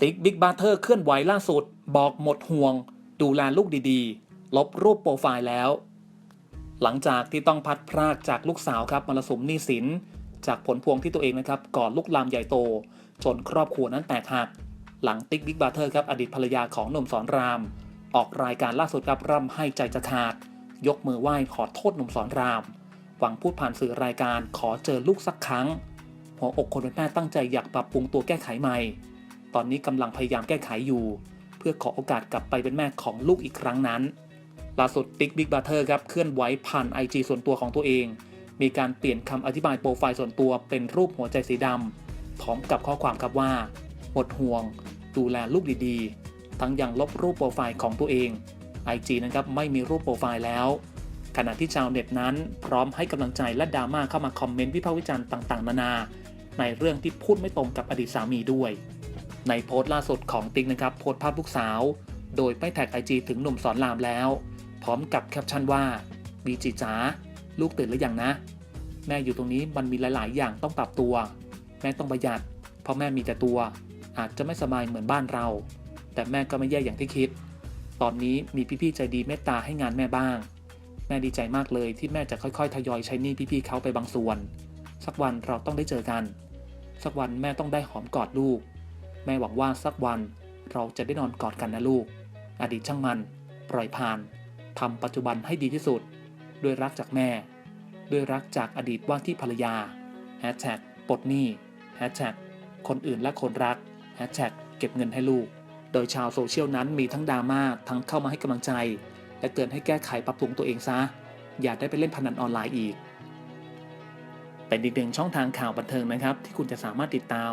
ติ๊กบิ๊กบาเทอร์เคลื่อนไหวล่าสุด บอกหมดห่วง ดูแลลูกดีๆ ลบรูปโปรไฟล์แล้ว หลังจากที่ต้องพัดพรากจากลูกสาวครับมรสุมหนี้สิน จากผลพวงที่ตัวเองนะครับก่อลุกลามใหญ่โต จนครอบครัวนั้นแตกหัก หลังติ๊กบิ๊กบาเทอร์ครับอดีตภรรยาของหนุ่มสอนราม ออกรายการล่าสุดครับร่ำให้ใจจะขาด ยกมือไหว้ขอโทษหนุ่มสอนราม หวังพูดผ่านสื่อรายการขอเจอลูกสักครั้งหัวอกคนเป็นแม่ตั้งใจอยากปรับปรุงตัวแก้ไขใหม่ ตอนนี้กำลังพยายามแก้ไขอยู่ เพื่อขอโอกาสกลับไปเป็นแม่ของลูกอีกครั้งนั้น ล่าสุดติ๊กบิ๊กบัตเทอร์ครับเคลื่อนไหวผ่าน IG ส่วนตัวของตัวเอง มีการเปลี่ยนคำอธิบายโปรไฟล์ส่วนตัวเป็นรูปหัวใจสีดำพร้อมกับข้อความครับว่า หมดห่วง ดูแลลูกดีๆ ทั้งยังลบรูปโปรไฟล์ของตัวเอง IG นะครับไม่มีรูปโปรไฟล์แล้วขณะที่ชาวเน็ตนั้น พร้อมให้กำลังใจและดราม่าเข้ามาคอมเมนต์วิพากษ์วิจารณ์ต่างๆ นานา ในเรื่องที่พูดไม่ตรงกับอดีตสามีด้วย ในโพสต์ล่าสุดของติ๊กนะครับโพสต์ภาพลูกสาว โดยไม่แท็กไอจีถึงหนุ่มสอนรามแล้ว พร้อมกับแคปชั่นว่าบีจีจ๋าลูกตื่นหรือยังนะ แม่อยู่ตรงนี้มันมีหลาย ๆ อย่างต้องปรับตัว แม่ต้องประหยัด เพราะแม่มีแต่ตัว อาจจะไม่สบายเหมือนบ้านเรา แต่แม่ก็ไม่แย่อย่างที่คิด ตอนนี้มีพี่ ๆ ใจดีเมตตาให้งานแม่บ้าง แม่ดีใจมากเลยที่แม่จะค่อย ๆ ทยอยใช้หนี้พี่ ๆ เขาไปบางส่วน สักวันเราต้องได้เจอกัน สักวันแม่ต้องได้หอมกอดลูก แม่หวังว่าสักวันเราจะได้นอนกอดกันนะลูก อดีตช่างมัน ปล่อยผ่านทำปัจจุบันให้ดีที่สุด ด้วยรักจากแม่ ด้วยรักจากอดีตว่าที่ภรรยาแฮชแท็กปลดหนี้แฮชแท็กคนอื่นและคนรักแฮชแท็กเก็บเงินให้ลูก โดยชาวโซเชียลนั้นมีทั้งดราม่าทั้งเข้ามาให้กำลังใจ และเตือนให้แก้ไขปรับปรุงตัวเองซะ อย่าได้ไปเล่นพนันออนไลน์อีก เป็นอีกหนึ่งช่องทางข่าวบันเทิงนะครับ ที่คุณจะสามารถติดตาม